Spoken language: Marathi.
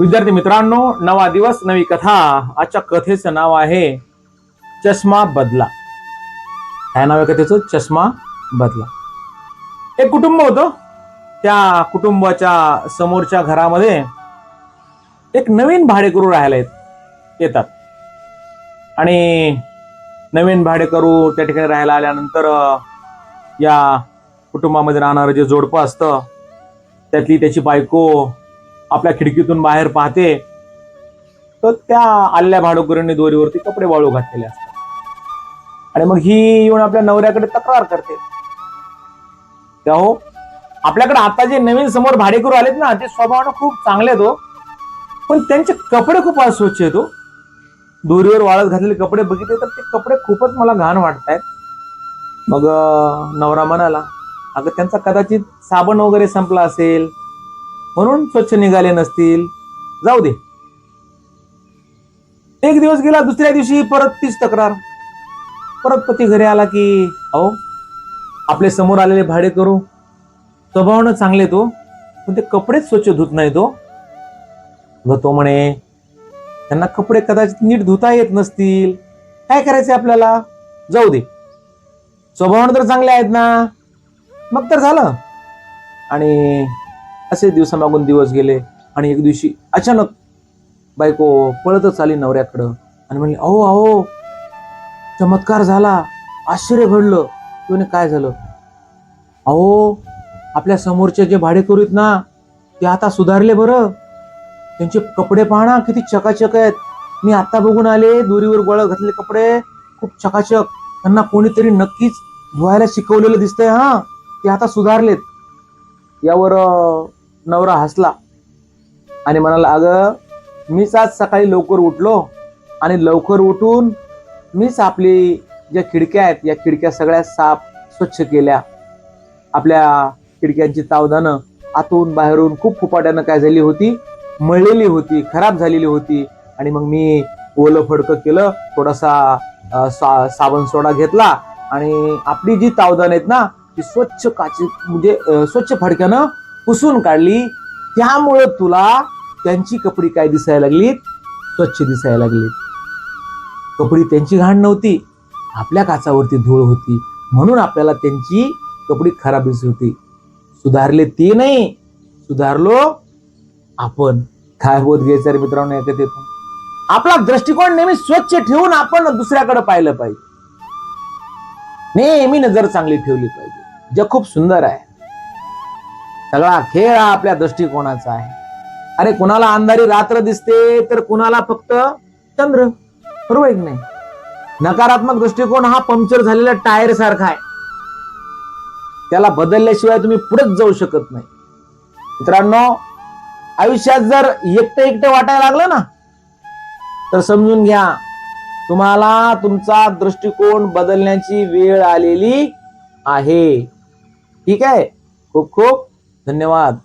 विद्यार्थी मित्रांनो नवा दिवस नवी कथा. आजच्या कथेचं नाव आहे चष्मा बदला. काय नाव आहे कथेचं? चष्मा बदला. एक कुटुंब होतं. त्या कुटुंबाच्या समोरच्या घरामध्ये एक नवीन भाडेकरू राहायला येत- येतात. आणि नवीन भाडेकरू त्या ठिकाणी राहायला आल्यानंतर या कुटुंबामध्ये राहणारं जे जोडपं असतं त्यातली त्याची बायको आपल्या खिडकीतून बाहेर पाहते तर त्या आल्या भाडोकरीने दोरीवरती कपडे वाळू घातलेले असतात. आणि मग ही येऊन आपल्या नवऱ्याकडे तक्रार करते. त्या हो आपल्याकडे आता जे नवीन समोर भाडेकरू आलेत ना ते स्वभावानं खूप चांगले आहेत हो. पण त्यांचे कपडे खूप अस्वच्छ आहेत हो. दोरीवर वाळत घातलेले कपडे बघितले तर ते कपडे खूपच मला घाण वाटतायत. मग नवरा म्हणाला अगं त्यांचा कदाचित साबण वगैरे संपला असेल म्हणून स्वच्छ निघाले नसतील. जाऊ दे. एक दिवस गेला दुसऱ्या दिवशी परत तीच तक्रार. परत पती घरी आला की अहो आपले समोर आलेले भाडे करू. स्वभावानं चांगले तो पण ते कपडेच स्वच्छ धुत नाही तो हो. व तो म्हणे त्यांना कपडे कदाचित नीट धुता येत नसतील. काय करायचे आपल्याला? जाऊ दे. स्वभावानं तर चांगले आहेत ना. मग तर झालं. आणि असे दिवसामागून दिवस गेले आणि एक दिवशी अचानक बायको पळतच आली नवऱ्याकडं आणि म्हणली अहो अहो चमत्कार झाला. आश्चर्य घडलं. तुने काय झालं? अहो आपल्या समोरचे जे भाडेकरू आहेत ना ते आता सुधारले बरं. त्यांचे कपडे पाहणा किती चकाचक आहेत. मी आता बघून आले दोरीवर गोळा घातलेले कपडे. खूप चकाचक. त्यांना कोणीतरी नक्कीच धुवायला शिकवलेलं दिसतंय हा. ते आता सुधारलेत. यावर नवरा हसला आणि म्हणाला अगं मीच आज सकाळी लवकर उठलो आणि लवकर उठून मीच आपली ज्या खिडक्या आहेत या खिडक्या सगळ्या साफ स्वच्छ केल्या. आपल्या खिडक्यांची तावदानं आतून बाहेरून खूप फुपाट्यानं काय झाली होती मळलेली होती खराब झालेली होती. आणि मग मी ओलं फडकं केलं थोडासा सा साबण सोडा घेतला आणि आपली जी तावदान आहेत ना ती स्वच्छ काची म्हणजे स्वच्छ फडक्यानं पुसून काढली. त्यामुळं तुला त्यांची कपडी काय दिसायला लागली स्वच्छ दिसायला लागली कपडी त्यांची घाण नव्हती. आपल्या काचावरती धूळ होती. म्हणून आपल्याला त्यांची कपडी खराब दिसत होती. सुधारले ते नाही. सुधारलो आपण. काय बोध घ्यायचा रे मित्रांनो ऐकत येतो आपला दृष्टिकोन नेहमी स्वच्छ ठेवून आपण दुसऱ्याकडे पाहिलं पाहिजे. नेहमी नजर चांगली ठेवली पाहिजे. जग खूप सुंदर आहे. सगळा खेळ हा आपल्या दृष्टिकोनाचा आहे. अरे कुणाला अंधारी रात्र दिसते तर कुणाला फक्त चंद्र. बरोबर आहे की नाही? नकारात्मक दृष्टिकोन हा पंक्चर झालेला टायर सारखा आहे. त्याला बदलल्याशिवाय तुम्ही पुढेच जाऊ शकत नाही. मित्रांनो आयुष्यात जर एकटं एकटं वाटायला लागलं ना तर समजून घ्या तुम्हाला तुमचा दृष्टिकोन बदलण्याची वेळ आलेली आहे. ठीक आहे? खूप खूप धन्यवाद.